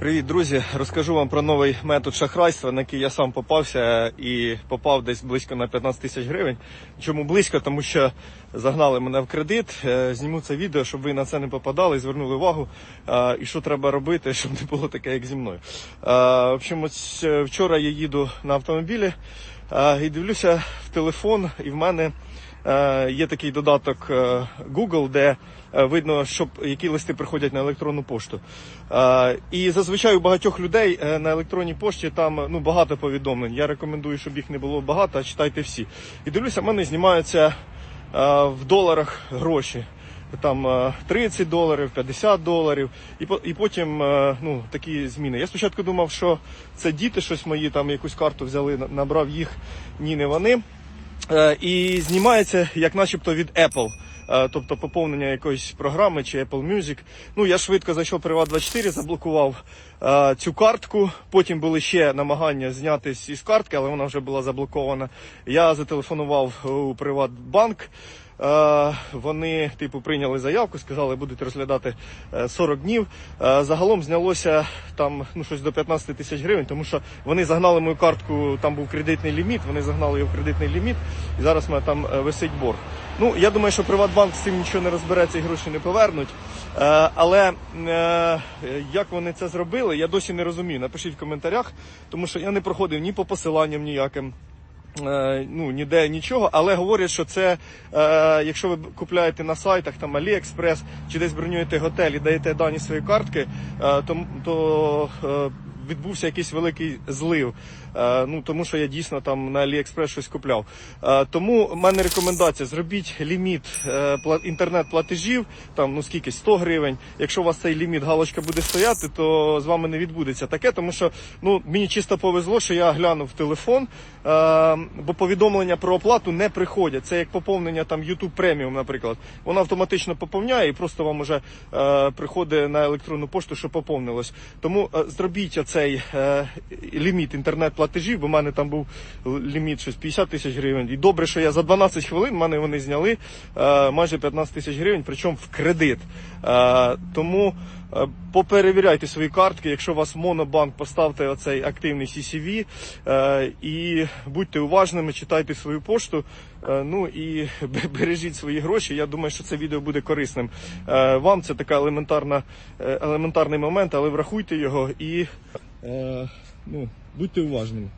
Привіт, друзі! Розкажу вам про новий метод шахрайства, на який я сам попався і попав десь близько на 15 тисяч гривень. Чому близько? Тому що загнали мене в кредит. Е, Зніму це відео, щоб ви на це не попадали, звернули увагу. е, І що треба робити, щоб не було таке, як зі мною. Е, В общем, ось вчора я їду на автомобілі і дивлюся в телефон, і в мене. Е, Є такий додаток е, Google, де е, видно, щоб які листи приходять на електронну пошту. І зазвичай у багатьох людей на електронній пошті там ну багато повідомлень. Я рекомендую, щоб їх не було багато, а читайте всі. І дивлюся, в мене знімаються в доларах гроші. Там е, 30 доларів, 50 доларів, і і потім ну такі зміни. Я спочатку думав, що це діти щось мої там якусь карту взяли, набрав їх. Ні, не вони. Е, і знімається як начебто від Apple. Е, Тобто поповнення якоїсь програми чи Apple Music. Ну я швидко зайшов Приват Privat24, заблокував е, цю картку. Потім були ще намагання знятись із картки, але вона вже була заблокована. Я зателефонував у Приватбанк. Е, Вони типу прийняли заявку, сказали, будуть розглядати е, 40 днів. Е, Загалом знялося там ну щось до 15 тисяч гривень, тому що вони загнали мою картку. Там був кредитний ліміт. Вони загнали її в кредитний ліміт, і зараз мене там е, висить борг. Ну я думаю, що Приватбанк з цим нічого не розбереться і гроші не повернуть. Е, Але е, як вони це зробили, я досі не розумію. Напишіть в коментарях, тому що я не проходив ні по посиланням ніяким. Е, ну ніде нічого, але говорять, що це е, якщо ви купляєте на сайтах там AliExpress чи десь бронюєте готель і даєте дані своєї картки, е, то, то е, відбувся якийсь великий злив. Е, ну тому що я дійсно там на AliExpress щось купляв. Е, тому в мене рекомендація: зробіть ліміт е, інтернет-платежів, там ну скільки 100 гривень. Якщо у вас цей ліміт галочка буде стояти, то з вами не відбудеться таке, тому що ну мені чисто повезло, що я глянув телефон, бо повідомлення про оплату не приходять. Це як поповнення там YouTube Premium, наприклад. Воно автоматично поповняє і просто вам уже приходить на електронну пошту, що поповнилось. Тому зробіть оцей е, ліміт інтернет-платежів, бо в мене там був ліміт щось 50 тисяч гривень. І добре, що я за 12 хвилин мене вони зняли е, майже 15 тисяч гривень, причому в кредит. Е, тому е, поперевіряйте свої картки. Якщо у вас монобанк, поставте оцей активний CCV е, і будьте уважними, читайте свою пошту. е, Ну і бережіть свої гроші. Я думаю, що це відео буде корисним. Е, Вам це така елементарна, е, елементарний момент, але врахуйте його і ну, будьте уважними.